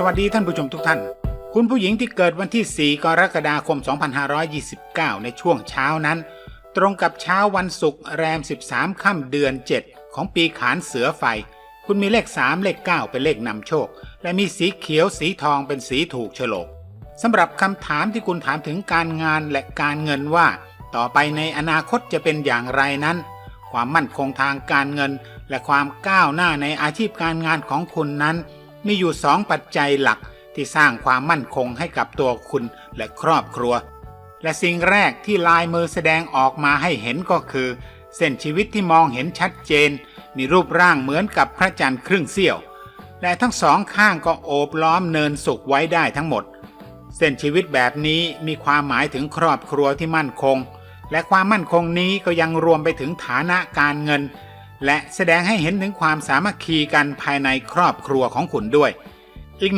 สวัสดีท่านผู้ชมทุกท่าน คุณผู้หญิงที่เกิดวันที่ 4 กรกฎาคม 2529 ในช่วงเช้านั้น ตรงกับเช้าวันศุกร์แรม 13 ค่ำเดือน 7 ของปีขานเสือไฟ คุณมีเลข 3 เลข 9 เป็นเลขนำโชค และมีสีเขียวสีทองเป็นสีถูกโฉลกสำหรับคำถามที่คุณถามถึงการงานและการเงินว่า ต่อไปในอนาคตจะเป็นอย่างไรนั้น ความมั่นคงทางการเงิน และความก้าวหน้าในอาชีพการงานของคุณนั้น มีอยู่สองปัจจัยหลักที่สร้างความมั่นคงให้กับตัวคุณและครอบครัว และสิ่งแรกที่ลายมือแสดงออกมาให้เห็นก็คือ เส้นชีวิตที่มองเห็นชัดเจน มีรูปร่างเหมือนกับพระจันทร์ครึ่งเสี้ยว และทั้งสองข้างก็โอบล้อมเนินสุขไว้ได้ทั้งหมด เส้นชีวิตแบบนี้มีความหมายถึงครอบครัวที่มั่นคง และความมั่นคงนี้ก็ยังรวมไปถึงฐานะการเงิน และแสดงให้เห็นถึงความสามัคคีกันภายในครอบครัวของคุณด้วย